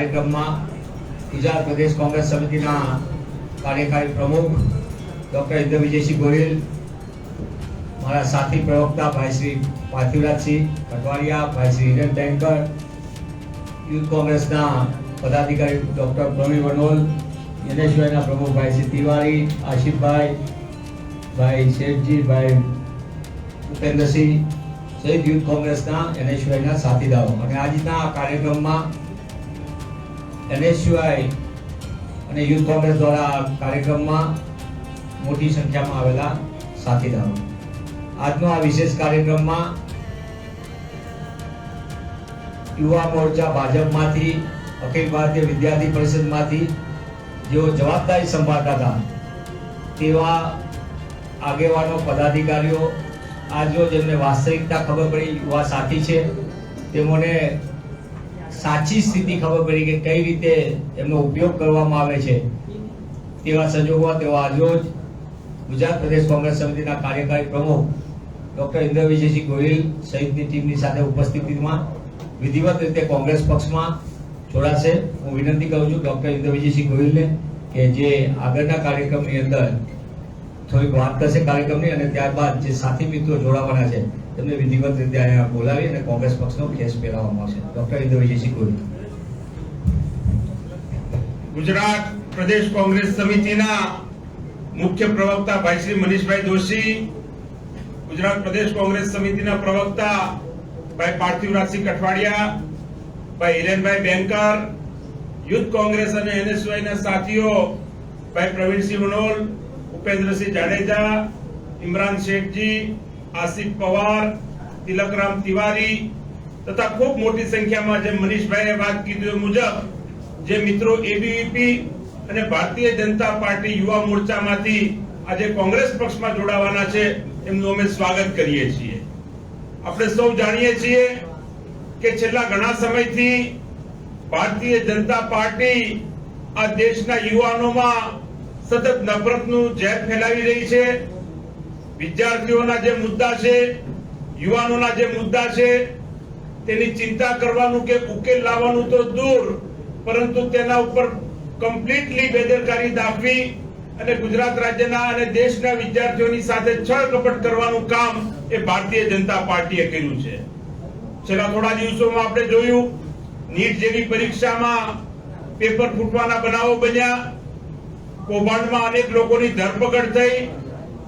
કાર્યક્રમમાં ગુજરાત પ્રદેશ કોંગ્રેસ સમિતિના કાર્યકારી પ્રમુખ ડૉક્ટર ઇન્દ્ર ગોહિલ, મારા સાથી પ્રવક્તા ભાઈ શ્રી પાર્થિવરાજસિંહ કટવાડિયા ભાઈ શ્રી હિરેન ટેન્કર યુથ કોંગ્રેસના પદાધિકારી ડૉક્ટર પ્રવીણ વનોલ, એનએસયુઆઈના પ્રમુખ ભાઈ શ્રી તિવારી આશિફભાઈ ભાઈ શેઠજી, ભાઈ ઉપેન્દ્રસિંહ સહિત યુથ કોંગ્રેસના એનએસયુઆઈના સાથીદારો અને આજના કાર્યક્રમમાં એનએસયુઆઈ અને યુથ કોંગ્રેસ દ્વારા કાર્યક્રમમાં મોટી સંખ્યામાં આવેલા સાથીદારો. આજનો આ વિશેષ કાર્યક્રમમાં યુવા મોરચા ભાજપમાંથી, અખિલ ભારતીય વિદ્યાર્થી પરિષદમાંથી જેઓ જવાબદારી સંભાળતા હતા, તેવા આગેવાનો, પદાધિકારીઓ, આજે જેમને વાસ્તવિકતા ખબર પડી, યુવા સાથી છે. તેમને સાચી સ્થિતિ ખબર પડી કે કઈ રીતે એમનો ઉપયોગ કરવામાં આવે છે. તેવા સંજોગોમાં તેઓ આજરોજ ગુજરાત પ્રદેશ કોંગ્રેસ સમિતિના કાર્યકારી પ્રમુખ ડોક્ટર ઇન્દ્ર વિજયસિંહ ગોહિલ સહિતની ટીમની સાથે ઉપસ્થિતિમાં વિધિવત રીતે કોંગ્રેસ પક્ષમાં જોડાશે. હું વિનંતી કરું છું ડોક્ટર ઇન્દ્ર વિજયસિંહ ગોહિલને કે જે આગળના કાર્યક્રમની અંદર થોડીક વાત કરશે કાર્યક્રમની અને ત્યારબાદ જે સાથી મિત્રો જોડાવાના છે તેમને વિધિવત રીતે અહીંયા બોલાવી અને કોંગ્રેસ પક્ષનો કેસ પહેરાવવામાં આવશે. ડોક્ટર ઇન્દ્ર વિજયસિંહ ગોહિલ ગુજરાત પ્રદેશ કોંગ્રેસ સમિતિના મુખ્ય પ્રવક્તા ભાઈ શ્રી મનીષભાઈ દોશી, ગુજરાત પ્રદેશ કોંગ્રેસ સમિતિના પ્રવક્તા ભાઈ પાર્થિવરાજસિંહ કઠવાડિયા, ભાઈ હિરેનભાઈ બેંકર યુથ કોંગ્રેસ અને એનએસયુઆઈ ના સાથીઓ, ભાઈ પ્રવીણસિંહ વનોલ ઉપેન્દ્રસિંહ જાડેજા, ઇમરાન શેખજી આસિફ પવાર, તિલકરામ તિવારી તથા ખૂબ મોટી સંખ્યામાં જેમ મનીષભાઈએ વાત કીધું મુજબ જે મિત્રો એબીવીપી અને ભારતીય જનતા પાર્ટી યુવા મોરચામાંથી આજે કોંગ્રેસ પક્ષમાં જોડાવાના છે, એમનું અમે સ્વાગત કરીએ છીએ. આપણે સૌ જાણીએ છીએ કે છેલ્લા ઘણા સમયથી ભારતીય જનતા પાર્ટી આ દેશના યુવાનોમાં સતત નફરતનું ઝેર ફેલાવી રહી છે. વિદ્યાર્થીઓના જે મુદ્દા છે, યુવાનોના જે મુદ્દા છે, તેની ચિંતા કરવાનું કે ઉકેલ લાવવાનું તો દૂર, પરંતુ તેના ઉપર કમ્પ્લીટલી બેદરકારી દાખવી અને ગુજરાત રાજ્યના અને દેશના વિદ્યાર્થીઓની સાથે છળ કપટ કરવાનું કામ એ ભારતીય જનતા પાર્ટીએ કર્યું છે. છેલ્લા થોડા દિવસોમાં આપણે જોયું, નીટ જેવી પરીક્ષામાં પેપર ફૂટવાના બનાવો બન્યા. કૌભાંડમાં અનેક લોકોની ધરપકડ થઈ.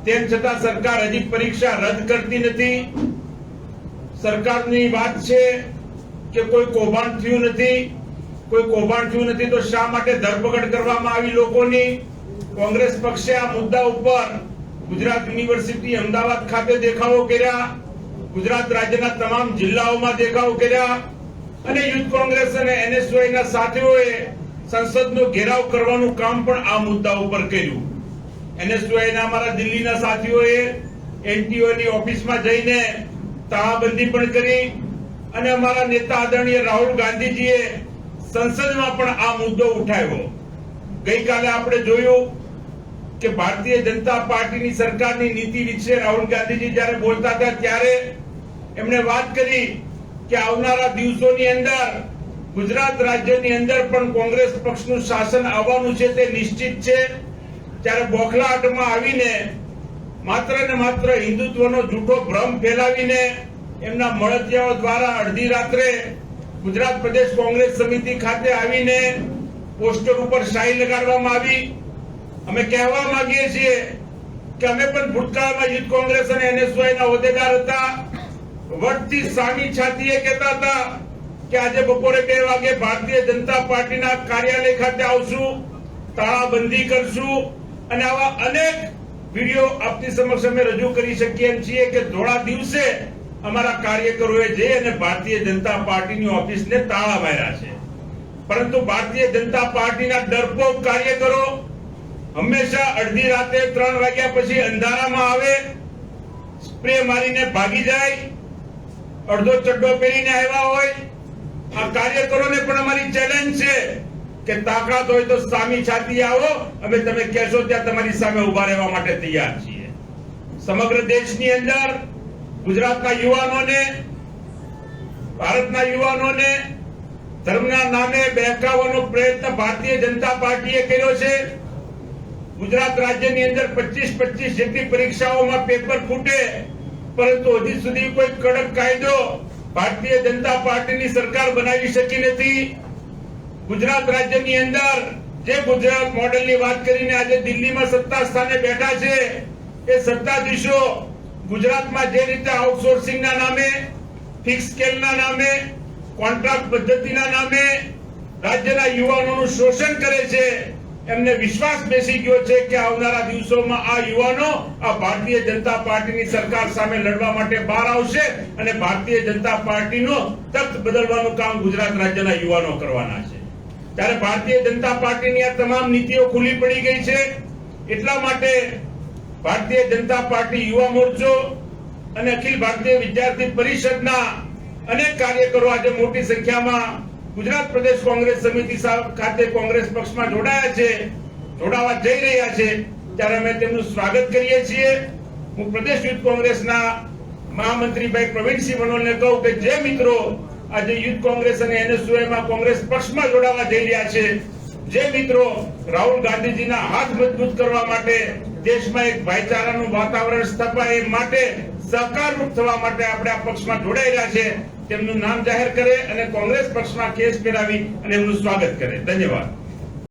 તેમ છતાં સરકાર હજી પરીક્ષા રદ કરતી નથી. સરકારની વાત છે કે કોઈ કૌભાંડ થયું નથી. કોઈ કૌભાંડ થયું નથી તો શા માટે ધરપકડ કરવામાં આવી લોકોની? કોંગ્રેસ પક્ષે આ મુદ્દા ઉપર ગુજરાત યુનિવર્સિટી અમદાવાદ ખાતે દેખાવો કર્યા. ગુજરાત રાજ્યના તમામ જિલ્લાઓમાં દેખાવો કર્યા. અને યુથ કોંગ્રેસ અને એનએસયુઆઈ ના સાથીઓએ સંસદનો ઘેરાવ કરવાનું કામ પણ આ મુદ્દા ઉપર કર્યું. એનએસયુઆઈ ના અમારા દિલ્હીના સાથીઓએ એનટીઓની ઓફિસમાં જઈને તાળાબંધી પણ કરી અને અમારા નેતા આદરણીય રાહુલ ગાંધીજીએ સંસદમાં પણ આ મુદ્દો ઉઠાવ્યો. ગઈકાલે આપણે જોયું કે ભારતીય જનતા પાર્ટીની સરકારની નીતિ વિશે રાહુલ ગાંધીજી જ્યારે બોલતા હતા ત્યારે એમણે વાત કરી કે આવનારા દિવસોની અંદર ગુજરાત રાજ્યની અંદર પણ કોંગ્રેસ પક્ષનું શાસન આવવાનું છે તે નિશ્ચિત છે. ત્યારે બોખલાહાટમાં આવીને માત્ર ને માત્ર હિન્દુત્વનો જૂઠો ભ્રમ ફેલાવીને એમના મળતિયાઓ દ્વારા અડધી રાત્રે ગુજરાત પ્રદેશ કોંગ્રેસ સમિતિ ખાતે આવીને પોસ્ટર ઉપર શાહી લગાડવામાં આવી. અમે કહેવા માંગીએ છીએ કે અમે પણ ભૂતકાળમાં યુથ કોંગ્રેસ અને એનએસવાય ના હોદ્દેદાર હતા. વટથી સામી છાતીએ કહેતા હતા કે આજે બપોરે બે વાગે ભારતીય જનતા પાર્ટીના કાર્યાલય ખાતે આવશું. તાળાબંધી કરશું. અને આવા અનેક વીડિયો આપની સમક્ષ અમે રજૂ કરી શકીએ છીએ કે ધોળા દિવસે અમારા કાર્યકરોએ જઈ અને ભારતીય જનતા પાર્ટીની ઓફિસને તાળા માર્યા છે. પરંતુ ભારતીય જનતા પાર્ટીના ડરપોક કાર્યકરો હંમેશા અડધી રાતે ત્રણ વાગ્યા પછી અંધારામાં આવે, સ્પ્રે મારીને ભાગી જાય, અડધો ચડ્ડો પહેરીને આવ્યા હોય. આ કાર્યકરોને પણ અમારી ચેલેન્જ છે. કે તાકાત હોય તો સામી છાતી આવો. અમે તમે કહેશો ત્યાં તમારી સામે ઊભા રહેવા માટે તૈયાર છીએ. સમગ્ર દેશની અંદર ગુજરાતના યુવાનોને, ભારતના યુવાનોને ધર્મના નામે બહેકાવવાનો પ્રયત્ન ભારતીય જનતા પાર્ટીએ કર્યો છે. ગુજરાત રાજ્યની અંદર 25 25 જેટલી પરીક્ષાઓમાં પેપર ફૂટે, પરંતુ હજી સુધી કોઈ કડક કાયદો ભારતીય જનતા પાર્ટીની સરકાર બનાવી શકી નથી. ગુજરાત રાજ્યની અંદર જે ગુજરાત મોડેલની વાત કરીને આજે દિલ્હીમાં સત્તા સ્થાને બેઠા છે, એ સત્તાધીશો ગુજરાતમાં જે રીતે આઉટસોર્સિંગના નામે ફિક્સ સ્કેલના નામે કોન્ટ્રાક્ટ પદ્ધતિના નામે રાજ્યના યુવાનોનું શોષણ કરે છે, એમને વિશ્વાસ બેસી ગયો છે કે આવનારા દિવસોમાં આ યુવાનો આ ભારતીય જનતા પાર્ટીની સરકાર સામે લડવા માટે બહાર આવશે અને ભારતીય જનતા પાર્ટીનો તખ્ત બદલવાનું કામ ગુજરાત રાજ્યના યુવાનો કરવાના છે. ત્યારે ભારતીય જનતા પાર્ટીની આ તમામ નીતિઓ ખુલ્લી પડી ગઈ છે. એટલા માટે ભારતીય જનતા પાર્ટી યુવા મોરચો અને અખિલ ભારતીય વિદ્યાર્થી પરિષદના અનેક કાર્યકરો આજે મોટી સંખ્યામાં ગુજરાત પ્રદેશ કોંગ્રેસ સમિતિ ખાતે કોંગ્રેસ પક્ષમાં જોડાયા છે, જોડાવા જઈ રહ્યા છે. ત્યારે અમે તેમનું સ્વાગત કરીએ છીએ. હું પ્રદેશ યુથ કોંગ્રેસના મહામંત્રી ભાઈ પ્રવીણસિંહ મનોલને કહું કે જે મિત્રો આજે યુથ કોંગ્રેસ અને NSUI કોંગ્રેસ પક્ષમાં જોડાવા જઈ રહ્યા છે. જે મિત્રો રાહુલ ગાંધીજીના હાથ મજબૂત કરવા માટે દેશમાં એક ભાઈચારાનું વાતાવરણ સ્થપાય માટે સહકારરૂપ થવા માટે આપણે આ પક્ષમાં રહ્યા છે. તેમનું નામ જાહેર કરે અને કોંગ્રેસ પક્ષમાં કેસ પહેરાવી અને એમનું સ્વાગત કરે. ધન્યવાદ.